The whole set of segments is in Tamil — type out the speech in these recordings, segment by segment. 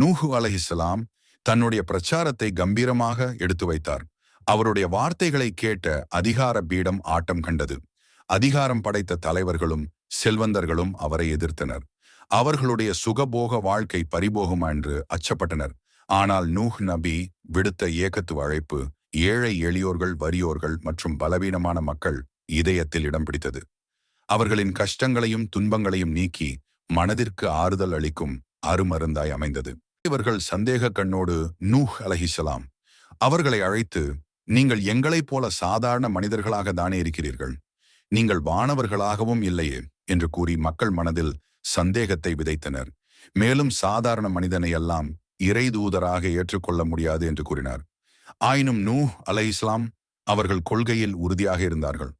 நூஹு அலஹிஸ்லாம் தன்னுடைய பிரச்சாரத்தை கம்பீரமாக எடுத்து வைத்தார். அவருடைய வார்த்தைகளை கேட்ட அதிகார பீடம் ஆட்டம் கண்டது. அதிகாரம் படைத்த தலைவர்களும் செல்வந்தர்களும் அவரை எதிர்த்தனர். அவர்களுடைய சுகபோக வாழ்க்கை பரிபோகும் என்று அச்சப்பட்டனர். ஆனால் நூஹ் நபி விடுத்த இயக்கத்து அழைப்பு ஏழை எளியோர்கள் வறியோர்கள் மற்றும் பலவீனமான மக்கள் இதயத்தில் இடம் பிடித்தது. அவர்களின் கஷ்டங்களையும் துன்பங்களையும் நீக்கி மனதிற்கு ஆறுதல் அளிக்கும் அருமருந்தாய் அமைந்தது. இவர்கள் சந்தேக கண்ணோடு நூஹ் அலஹிசலாம் அவர்களை அழைத்து நீங்கள் எங்களைப் போல சாதாரண மனிதர்களாக தானே இருக்கிறீர்கள்? நீங்கள் வானவர்களாகவும் இல்லையே? என்று கூறி மக்கள் மனதில் சந்தேகத்தை விதைத்தனர். மேலும் சாதாரண மனிதனை எல்லாம் இறைதூதராக ஏற்றுக்கொள்ள முடியாது என்று கூறினார். ஆயினும் நூ அலை இஸ்லாம் அவர்கள் கொள்கையில் உறுதியாக இருந்தார்கள்.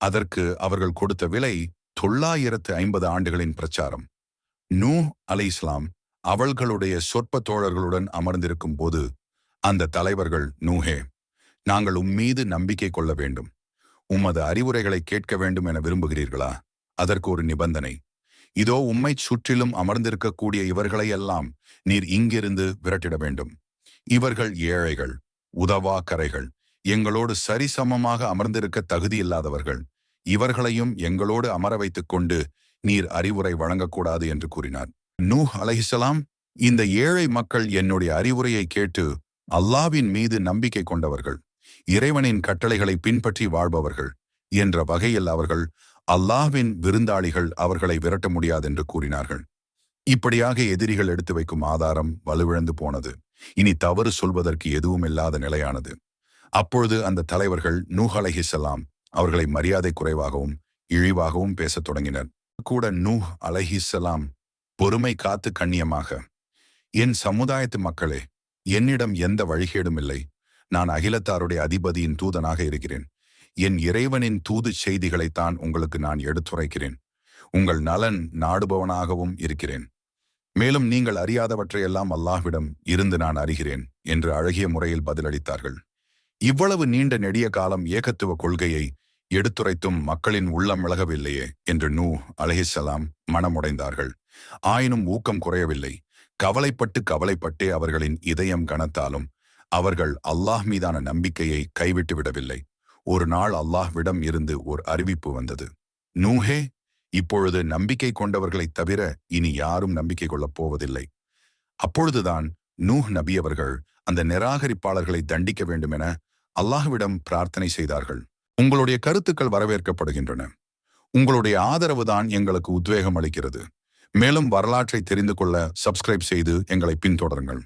அதற்கு அவர்கள் கொடுத்த விலை தொள்ளாயிரத்து ஐம்பது ஆண்டுகளின் பிரச்சாரம். நூ அலை இஸ்லாம் அவள்களுடைய சொற்ப தோழர்களுடன் அமர்ந்திருக்கும் போது அந்த தலைவர்கள் நூஹே நாங்கள் உம்மீது நம்பிக்கை கொள்ள வேண்டும். உமது அறிவுரைகளை கேட்க வேண்டும் என விரும்புகிறீர்களா? அதற்கு ஒரு நிபந்தனை. இதோ உம்மை சுற்றிலும் அமர்ந்திருக்கக்கூடிய இவர்களையெல்லாம் நீர் இங்கிருந்து விரட்டிட வேண்டும். இவர்கள் ஏழைகள் உதவா கரைகள் எங்களோடு சரிசமமாக அமர்ந்திருக்க தகுதியில்லாதவர்கள். இவர்களையும் எங்களோடு அமர வைத்துக் கொண்டு நீர் அறிவுரை வழங்கக்கூடாது என்று கூறினார். நூஹ் அலஹிசலாம் இந்த ஏழை மக்கள் என்னுடைய அறிவுரையை கேட்டு அல்லாவின் மீது நம்பிக்கை கொண்டவர்கள் இறைவனின் கட்டளைகளை பின்பற்றி வாழ்பவர்கள் என்ற வகையில் அவர்கள் அல்லாஹ்வின் விருந்தாளிகள் அவர்களை விரட்ட முடியாது என்று கூறினார்கள். இப்படியாக எதிரிகள் எடுத்து வைக்கும் ஆதாரம் வலுவிழந்து போனது. இனி தவறு சொல்வதற்கு எதுவும் இல்லாத நிலையானது. அப்பொழுது அந்த தலைவர்கள் நூஹ் அலஹிசலாம் அவர்களை மரியாதை குறைவாகவும் இழிவாகவும் பேசத் தொடங்கினர். கூட நூஹ் அலஹிசலாம் பொறுமை காத்து கண்ணியமாக. என் சமுதாயத்து மக்களே என்னிடம் எந்த வழிகேடும் இல்லை. நான் அகிலத்தாருடைய அதிபதியின் தூதனாக இருக்கிறேன். என் இறைவனின் தூது செய்திகளைத்தான் உங்களுக்கு நான் எடுத்துரைக்கிறேன். உங்கள் நலன் நாடுபவனாகவும் இருக்கிறேன். மேலும் நீங்கள் அறியாதவற்றையெல்லாம் அல்லாஹ்விடம் இருந்து நான் அறிகிறேன் என்று அழகிய முறையில் பதிலளித்தார்கள். இவ்வளவு நீண்ட நெடிய காலம் ஏகத்துவ கொள்கையை எடுத்துரைத்தும் மக்களின் உள்ளம் விலகவில்லையே என்று நூ அலஹிசலாம் மனமுடைந்தார்கள். ஆயினும் ஊக்கம் குறையவில்லை. கவலைப்பட்டு கவலைப்பட்டே அவர்களின் இதயம் கனத்தாலும் அவர்கள் அல்லாஹ் மீதான நம்பிக்கையை கைவிட்டு விடவில்லை. ஒரு நாள் அல்லாஹ்விடம் இருந்து ஒரு அறிவிப்பு வந்தது. நூஹே இப்பொழுது நம்பிக்கை கொண்டவர்களைத் தவிர இனி யாரும் நம்பிக்கை கொள்ளப் போவதில்லை. அப்பொழுதுதான் நூஹ் நபி அவர்கள் அந்த நிராகரிப்பாளர்களை தண்டிக்க வேண்டும் என அல்லாஹ்விடம் பிரார்த்தனை செய்தார்கள். உங்களுடைய கருத்துக்கள் வரவேற்கப்படுகின்றன. உங்களுடைய ஆதரவு தான் எங்களுக்கு உத்வேகம் அளிக்கிறது. மேலும் வரலாற்றை தெரிந்து கொள்ள சப்ஸ்கிரைப் செய்து எங்களை பின்தொடருங்கள்.